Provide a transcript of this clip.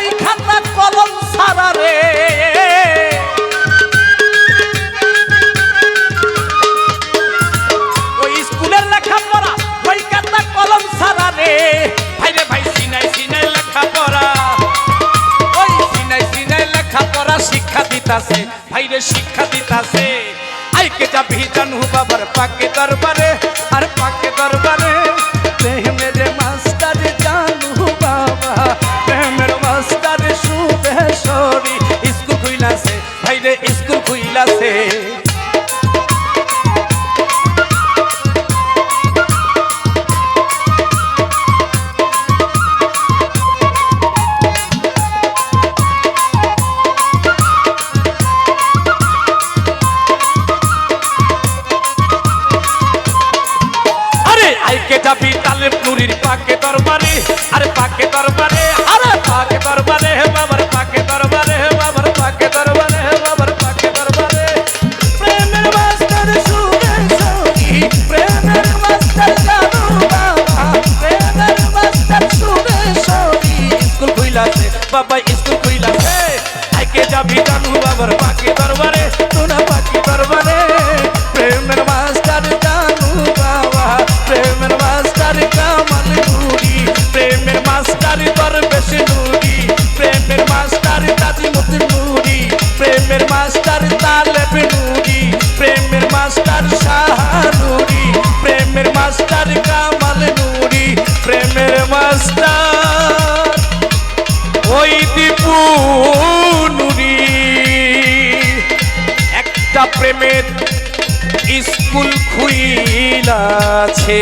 বইখানা কলম সারা রে। কলম সারা রে। ভাই ভাই, সিনাই সিনাই লেখাপড়া। ওই সিনাই সিনাই লেখাপড়া শিক্ষা দিতাছে। ভাই শিক্ষা দিতাছে। আইকে যাবি জানু বাবার পাকে দরবারে, আর পাকে দরবারে খুইলাছে খুইলাছে। আরে আইকে যাবি তালেব নুরির পাকে দরবারে আরে পাকে দরবারে। খুইলাছে বাবা স্কুল খুইলাছে আইকে যাবি জানু বাবার পাকে দরবারে তোরা পাকে দরবারে প্রেমের মাস্টার জানু বাবা প্রেমের মাস্টার কামাল নুরি প্রেমের মাস্টার দরবেশ নুরি প্রেমের মাস্টার তাজিমুত নুরি প্রেমের মাস্টার তালেব নুরি প্রেমের মাস্টার শাহ নুরি প্রেমের মাস্টার কামাল নুরি প্রেমের মাস্টার প্রেমের স্কুল খুইলাছে